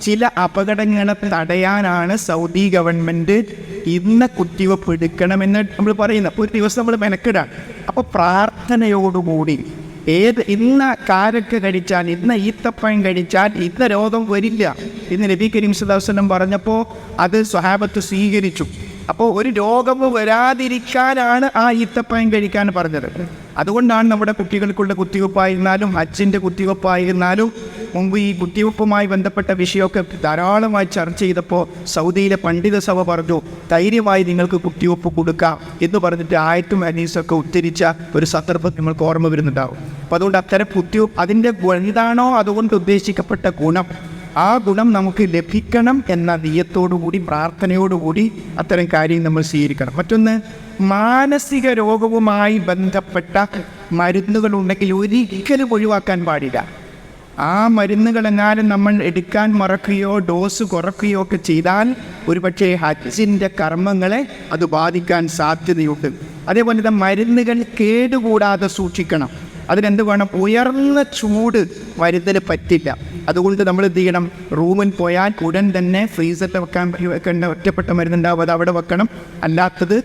[SPEAKER 1] ചില അപകടങ്ങളെ തടയാനാണ് സൗദി ഗവൺമെന്റ് ഇന്ന കുത്തിവെപ്പ് എടുക്കണമെന്ന് നമ്മൾ പറയുന്നത്. അപ്പോൾ ഒരു ദിവസം നമ്മൾ മെനക്കിടാം. അപ്പോൾ പ്രാർത്ഥനയോടുകൂടി ഏത് ഇന്ന കാരക്ക കഴിച്ചാൽ ഇന്ന ഈത്തപ്പഴം കഴിച്ചാൽ ഇന്ന രോഗം വരില്ല. ഇന്ന് നബി കരീം സുദാസനം പറഞ്ഞപ്പോൾ അത് സ്വഹാബത്ത് സ്വീകരിച്ചു. അപ്പോൾ ഒരു രോഗം വരാതിരിക്കാനാണ് ആ ഈത്തപ്പഴം കഴിക്കാൻ പറഞ്ഞത്. അതുകൊണ്ടാണ് നമ്മുടെ കുട്ടികൾക്കുള്ള കുത്തിവെപ്പായിരുന്നാലും അച്ഛന്റെ കുത്തിവെപ്പായിരുന്നാലും മുമ്പ് ഈ കുത്തിവെപ്പുമായി ബന്ധപ്പെട്ട വിഷയമൊക്കെ ധാരാളമായി ചർച്ച ചെയ്തപ്പോൾ സൗദിയിലെ പണ്ഡിത സഭ പറഞ്ഞു ധൈര്യമായി നിങ്ങൾക്ക് കുത്തിവെപ്പ് കൊടുക്കാം എന്ന് പറഞ്ഞിട്ട് ആയത്തും ഹനീസൊക്കെ ഉദ്ധരിച്ച ഒരു സന്ദർഭം നിങ്ങൾക്ക് ഓർമ്മ വരുന്നുണ്ടാവും. അപ്പോൾ അതുകൊണ്ട് അത്തരം കുത്തിവെപ്പ് അതിന്റെ എന്താണോ അതുകൊണ്ട് ഉദ്ദേശിക്കപ്പെട്ട ഗുണം ആ ഗുണം നമുക്ക് ലഭിക്കണം എന്ന നീയത്തോടുകൂടി പ്രാർത്ഥനയോടുകൂടി അത്തരം കാര്യം നമ്മൾ സ്വീകരിക്കണം. മറ്റൊന്ന് മാനസിക രോഗവുമായി ബന്ധപ്പെട്ട മരുന്നുകളുണ്ടെങ്കിൽ ഒരിക്കലും ഒഴിവാക്കാൻ പാടില്ല. ആ മരുന്നുകളെങ്ങാനും നമ്മൾ എടുക്കാൻ മറക്കുകയോ ഡോസ് കുറക്കുകയോ ഒക്കെ ചെയ്താൽ ഒരുപക്ഷെ ഹജ്ജിന്റെ കർമ്മങ്ങളെ അത് ബാധിക്കാൻ സാധ്യതയുണ്ട്. അതേപോലെ തന്നെ മരുന്നുകൾ കേടുകൂടാതെ സൂക്ഷിക്കണം. അതിനെന്ത് വേണം ഉയർന്ന ചൂട് വരുന്നതിന് പറ്റില്ല. അതുകൊണ്ട് നമ്മൾ എന്ത് ചെയ്യണം? റൂമിൽ പോയാൽ ഉടൻ തന്നെ ഫ്രീസറിൽ വെക്കാൻ വെക്കേണ്ട ഒറ്റപ്പെട്ട മരുന്നുണ്ടാവും. അത് അവിടെ വെക്കണം. അല്ലാത്തത്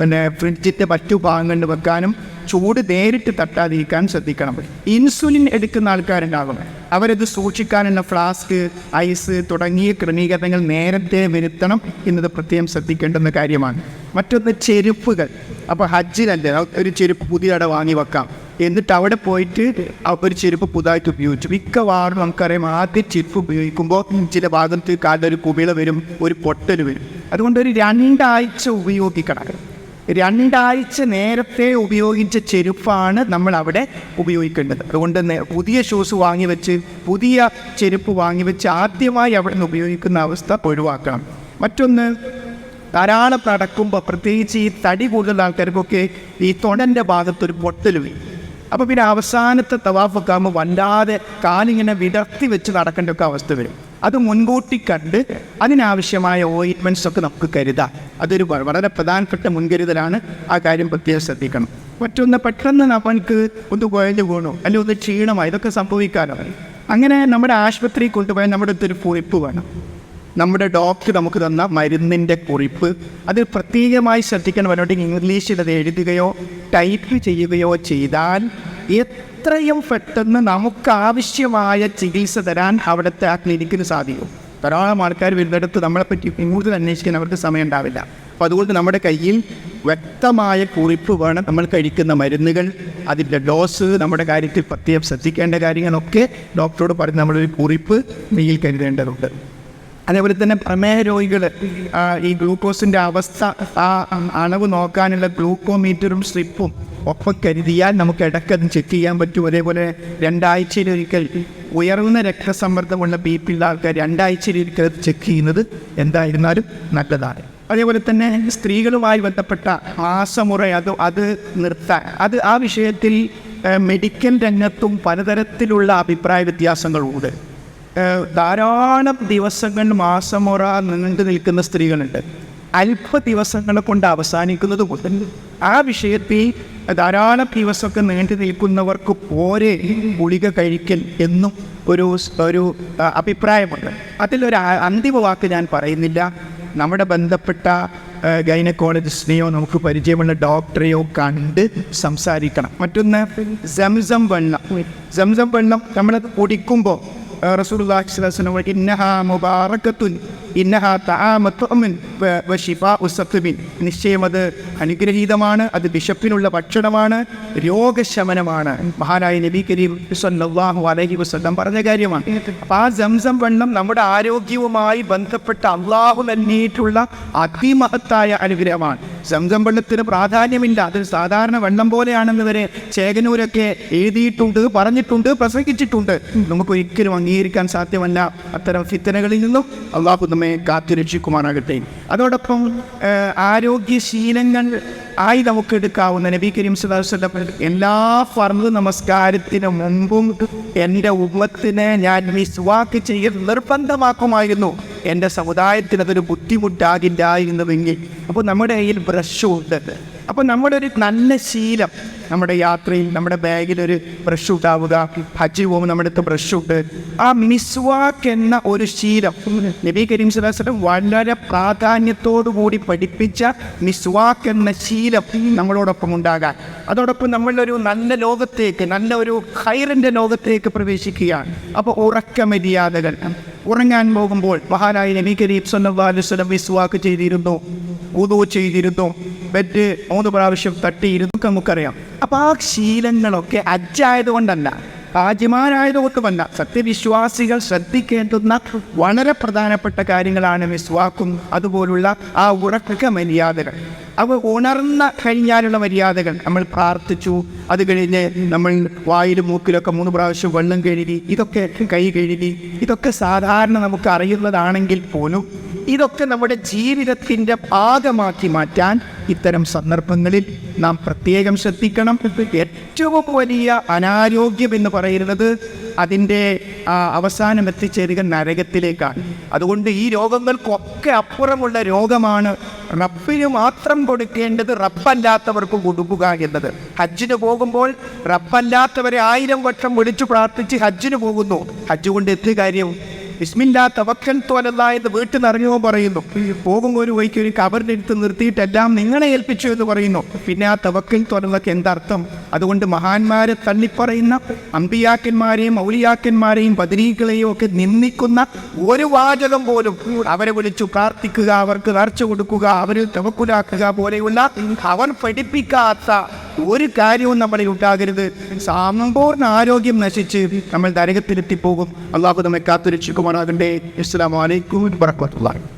[SPEAKER 1] പിന്നെ ഫ്രിഡ്ജിന്റെ മറ്റു ഭാഗങ്ങളിൽ വെക്കാനും ചൂട് നേരിട്ട് തട്ടാതിരിക്കാൻ ശ്രദ്ധിക്കണം. ഇൻസുലിൻ എടുക്കുന്ന ആൾക്കാരുണ്ടാകും. അവരത് സൂക്ഷിക്കാനുള്ള ഫ്ലാസ്ക് ഐസ് തുടങ്ങിയ ക്രമീകരണങ്ങൾ നേരത്തെ വരുത്തണം എന്നത് പ്രത്യേകം ശ്രദ്ധിക്കേണ്ടുന്ന കാര്യമാണ്. മറ്റൊന്ന് ചെരുപ്പുകൾ. അപ്പോൾ ഹജ്ജിനല്ലേ ഒരു ചെരുപ്പ് പുതിയട വാങ്ങി വെക്കാം. എന്നിട്ട് അവിടെ പോയിട്ട് ഒരു ചെരുപ്പ് പുതുതായിട്ട് ഉപയോഗിച്ചു. മിക്കവാറും നമുക്കറിയാം ആദ്യം ചെരുപ്പ് ഉപയോഗിക്കുമ്പോൾ ചില ഭാഗത്ത് കാലൊരു കുമിള വരും ഒരു പൊട്ടൽ വരും. അതുകൊണ്ട് ഒരു രണ്ടാഴ്ച ഉപയോഗിക്കണം. രണ്ടാഴ്ച നേരത്തെ ഉപയോഗിച്ച ചെരുപ്പാണ് നമ്മൾ അവിടെ ഉപയോഗിക്കേണ്ടത്. അതുകൊണ്ട് പുതിയ ഷൂസ് വാങ്ങി വെച്ച് പുതിയ ചെരുപ്പ് വാങ്ങി വെച്ച് ആദ്യമായി അവിടെ നിന്ന് ഉപയോഗിക്കുന്ന അവസ്ഥ ഒഴിവാക്കണം. മറ്റൊന്ന് ധാരാളം നടക്കുമ്പോൾ പ്രത്യേകിച്ച് ഈ തടി കൂടുതൽ ആൾക്കാർക്കൊക്കെ ഈ തൊടന്റെ ഭാഗത്തൊരു പൊട്ടൽ അപ്പോൾ പിന്നെ അവസാനത്തെ തവാഫൊക്കെ ആകുമ്പോൾ വല്ലാതെ കാലിങ്ങനെ വിടർത്തി വെച്ച് നടക്കേണ്ട ഒക്കെ അവസ്ഥ വരും. അത് മുൻകൂട്ടി കണ്ട് അതിനാവശ്യമായ ഓയിൻമെന്റ്സ് ഒക്കെ നമുക്ക് കരുതാം. അതൊരു വളരെ പ്രധാനപ്പെട്ട മുൻകരുതലാണ് ആ കാര്യം പ്രത്യേകം ശ്രദ്ധിക്കണം. മറ്റൊന്ന് പെട്ടെന്ന് നമുക്ക് ഒന്ന് കുഴഞ്ഞു വീണു അല്ലെങ്കിൽ ഒന്ന് ക്ഷീണമായി ഇതൊക്കെ സംഭവിക്കാനോ. അങ്ങനെ നമ്മുടെ ആശുപത്രിയിൽ കൊണ്ടുപോയാൽ നമ്മുടെ അടുത്തൊരു പൊയ്പ്പ് വേണം. നമ്മുടെ ഡോക്ടർ നമുക്ക് തന്ന മരുന്നിന്റെ കുറിപ്പ്. അതിൽ പ്രത്യേകമായി ശ്രദ്ധിക്കണം അവരോട് ഇംഗ്ലീഷിൽ അത് എഴുതുകയോ ടൈപ്പ് ചെയ്യുകയോ ചെയ്താൽ എത്രയും പെട്ടെന്ന് നമുക്ക് ആവശ്യമായ ചികിത്സ തരാൻ അവിടുത്തെ ആ ക്ലിനിക്കിന് സാധിക്കും. ധാരാളം ആൾക്കാർ വരുന്നിടത്ത് നമ്മളെപ്പറ്റി കൂടുതൽ അന്വേഷിക്കാൻ അവർക്ക് സമയം ഉണ്ടാവില്ല. അപ്പോൾ അതുകൊണ്ട് നമ്മുടെ കയ്യിൽ വ്യക്തമായ കുറിപ്പ് വേണം നമ്മൾ കഴിക്കുന്ന മരുന്നുകൾ അതിന്റെ ഡോസ് നമ്മുടെ കാര്യത്തിൽ പ്രത്യേകം ശ്രദ്ധിക്കേണ്ട കാര്യങ്ങളൊക്കെ ഡോക്ടറോട് പറഞ്ഞ് നമ്മളൊരു കുറിപ്പ് മെയിൽ കരുതേണ്ടതുണ്ട്. അതേപോലെ തന്നെ പ്രമേഹ രോഗികൾ ഈ ഗ്ലൂക്കോസിന്റെ അവസ്ഥ ആ അളവ് നോക്കാനുള്ള ഗ്ലൂക്കോമീറ്ററും സ്ട്രിപ്പും ഒപ്പം കരുതിയാൽ നമുക്ക് ഇടയ്ക്കത് ചെക്ക് ചെയ്യാൻ പറ്റും. അതേപോലെ രണ്ടാഴ്ചയിലൊരിക്കൽ ഉയർന്ന രക്തസമ്മർദ്ദമുള്ള ബി പി ഉള്ള ആൾക്കാർ രണ്ടാഴ്ചയിലൊരിക്കൽ ചെക്ക് ചെയ്യുന്നത് എന്തായിരുന്നാലും നല്ലതാണ്. അതേപോലെ തന്നെ സ്ത്രീകളുമായി ബന്ധപ്പെട്ട മാസമുറ അത് അത് നിർത്താൻ അത് ആ വിഷയത്തിൽ മെഡിക്കൽ രംഗത്തും പലതരത്തിലുള്ള അഭിപ്രായ വ്യത്യാസങ്ങളുണ്ട്. ധാരാളം ദിവസങ്ങൾ മാസമുറ നീണ്ടു നിൽക്കുന്ന സ്ത്രീകളുണ്ട്. അല്പ ദിവസങ്ങളെ കൊണ്ട് അവസാനിക്കുന്നത് കൊണ്ട് ആ വിഷയത്തിൽ ധാരാളം ദിവസമൊക്കെ നീണ്ടു നിൽക്കുന്നവർക്ക് പോരെ ഗുളിക കഴിക്കൽ എന്നും ഒരു ഒരു അഭിപ്രായമുണ്ട്. അതിലൊരു അന്തിമ വാക്ക് ഞാൻ പറയുന്നില്ല. നമ്മുടെ ബന്ധപ്പെട്ട ഗൈനക്കോളജിസ്റ്റിനെയോ നമുക്ക് പരിചയമുള്ള ഡോക്ടറെയോ കണ്ട് സംസാരിക്കണം. മറ്റൊന്ന് സംസം വെള്ളം. സംസം വെള്ളം നമ്മളത് കുടിക്കുമ്പോൾ ഇന്നഹ ഇന്നഹ നിശ്ചയം അത് അനുഗ്രഹീതമാണ് അത് ബിഷപ്പിനുള്ള ഭക്ഷണമാണ് രോഗശമനമാണ്. മഹാനായ നബി കരീം അലഹി വസല്ലം പറഞ്ഞ കാര്യമാണ്. അപ്പൊ ആ സംസം വെള്ളം നമ്മുടെ ആരോഗ്യവുമായി ബന്ധപ്പെട്ട അള്ളാഹു നൽകിയിട്ടുള്ള അതിമഹത്തായ അനുഗ്രഹമാണ്. സംസം വെള്ളത്തിന് പ്രാധാന്യമില്ല. അതൊരു സാധാരണ വെള്ളം പോലെയാണെന്ന് വരെ ചേകനൂരൊക്കെ എഴുതിയിട്ടുണ്ട് പറഞ്ഞിട്ടുണ്ട് പ്രസംഗിച്ചിട്ടുണ്ട്. നമുക്ക് ഒരിക്കലും അംഗീകരിക്കാൻ സാധ്യമല്ല. അത്തരം ഫിത്തനകളിൽ നിന്നും അള്ളാഹു നമ്മെ കാത്തുരക്ഷിക്കുമാറാകട്ടെ അതോടൊപ്പം ആരോഗ്യശീലങ്ങൾ ആയി നമുക്ക് എടുക്കാവുന്ന നബി കരീം വസല്ലം എല്ലാ ഫർദ് നമസ്കാരത്തിന് മുമ്പും എന്റെ ഉമ്മത്തിനെ ഞാൻ മിസ്വാക്ക് ചെയ്യൽ നിർബന്ധമാക്കുമായിരുന്നു. എന്റെ സമുദായത്തിന് അതൊരു ബുദ്ധിമുട്ടാകില്ലായിരുന്നുവെങ്കിൽ. അപ്പോൾ നമ്മുടെ കയ്യിൽ ബ്രഷും ഉണ്ട്. അപ്പോൾ നമ്മുടെ ഒരു നല്ല ശീലം നമ്മുടെ യാത്രയിൽ നമ്മുടെ ബാഗിൽ ഒരു ബ്രഷ് ഉണ്ടാവുക ഹജ്ജ് പോകുമ്പോൾ നമ്മുടെ അടുത്ത് ബ്രഷ് ഉണ്ട് ആ മിസ്വാക്ക് എന്ന ഒരു ശീലം നബി കരീം സുലാസ്ലം വളരെ പ്രാധാന്യത്തോടു കൂടി പഠിപ്പിച്ച മിസ്വാക്ക് എന്ന ശീലം നമ്മളോടൊപ്പം ഉണ്ടാകാൻ. അതോടൊപ്പം നമ്മളൊരു നല്ല ലോകത്തേക്ക് നല്ല ഒരു ഹൈറിന്റെ ലോകത്തേക്ക് പ്രവേശിക്കുകയാണ്. അപ്പോൾ ഉറക്ക മര്യാദകൾ ഉറങ്ങാൻ പോകുമ്പോൾ മഹാനായ നബി കരീം സല്ലല്ലാഹു അലൈഹി വസല്ലം മിസ്വാക്ക് ചെയ്തിരുന്നു ഉദു ചെയ്തിരുന്നു. ബെഡ് മൂന്ന് പ്രാവശ്യം തട്ടിയിരുന്നു നമുക്കറിയാം. അപ്പോൾ ആ ശീലങ്ങളൊക്കെ അജ്ജായതുകൊണ്ടല്ല ഹാജിമാരായതുകൊണ്ടുമല്ല സത്യവിശ്വാസികൾ ശ്രദ്ധിക്കേണ്ടുന്ന വളരെ പ്രധാനപ്പെട്ട കാര്യങ്ങളാണ് മിസ്വാക്കും അതുപോലുള്ള ആ ഉറക്ക മര്യാദകൾ. അവ ഉണർന്ന കഴിഞ്ഞാലുള്ള മര്യാദകൾ നമ്മൾ പ്രാർത്ഥിച്ചു. അത് കഴിഞ്ഞ് നമ്മൾ വായിലും മൂക്കിലൊക്കെ മൂന്ന് പ്രാവശ്യം വെള്ളം കഴുകി ഇതൊക്കെ കൈ കഴുകി ഇതൊക്കെ സാധാരണ നമുക്ക് അറിയുന്നതാണെങ്കിൽ പോലും ഇതൊക്കെ നമ്മുടെ ജീവിതത്തിന്റെ ഭാഗമാക്കി മാറ്റാൻ ഇത്തരം സന്ദർഭങ്ങളിൽ നാം പ്രത്യേകം ശ്രദ്ധിക്കണം. ഏറ്റവും വലിയ അനാരോഗ്യം എന്ന് പറയുന്നത് അതിന്റെ അവസാനം എത്തിച്ചേരുക നരകത്തിലേക്കാണ്. അതുകൊണ്ട് ഈ രോഗങ്ങൾക്കൊക്കെ അപ്പുറമുള്ള രോഗമാണ് റബ്ബിന് മാത്രം കൊടുക്കേണ്ടത് റബ്ബല്ലാത്തവർക്ക് കൊടുക്കുക എന്നത്. ഹജ്ജിന് പോകുമ്പോൾ റബ്ബല്ലാത്തവരെ ആയിരം വർഷം വിളിച്ചു പ്രാർത്ഥിച്ച് ഹജ്ജിന് പോകുന്നു. ഹജ്ജ് കൊണ്ട് എന്ത് കാര്യം? ബിസ്മില്ലാ തവക്കൽ തോലല്ല എന്ന് വീട്ടിൽ നിന്ന് ഇറങ്ങുമ്പോൾ പറയുന്നു പോകുമ്പോൾ ഒരു വഴിക്ക് ഒരു കബറിന്റെ അടുത്ത് നിർത്തിയിട്ട് എല്ലാം നിങ്ങളെ ഏൽപ്പിച്ചു എന്ന് പറയുന്നു. പിന്നെ ആ തവക്കൽ തോലൊക്കെ എന്തർത്ഥം? അതുകൊണ്ട് മഹാന്മാരെ തള്ളിപ്പറയുന്ന അമ്പിയാക്കന്മാരെയും ഔലിയാക്കന്മാരെയും ബദരീകളെയും ഒക്കെ നിന്ദിക്കുന്ന ഒരു വാചകം പോലും അവരെ വിളിച്ചു പ്രാർത്ഥിക്കുക അവർക്ക് നേർച്ച കൊടുക്കുക അവരിൽ തവക്കുലാക്കുക പോലെയുള്ള അവർ പഠിപ്പിക്കാത്ത ഒരു കാര്യവും നമ്മളിൽ ഉണ്ടാകരുത് സമ്പൂർണ ആരോഗ്യം നശിച്ച് നമ്മൾ നരകത്തിലെത്തിപ്പോകും. അള്ളാഹു നമ്മെ കാത്തുരക്ഷിക്കുമാറാകണ്ടേ ഇസ്ലാം വലൈക്കും വർഹമത്തുള്ളാഹി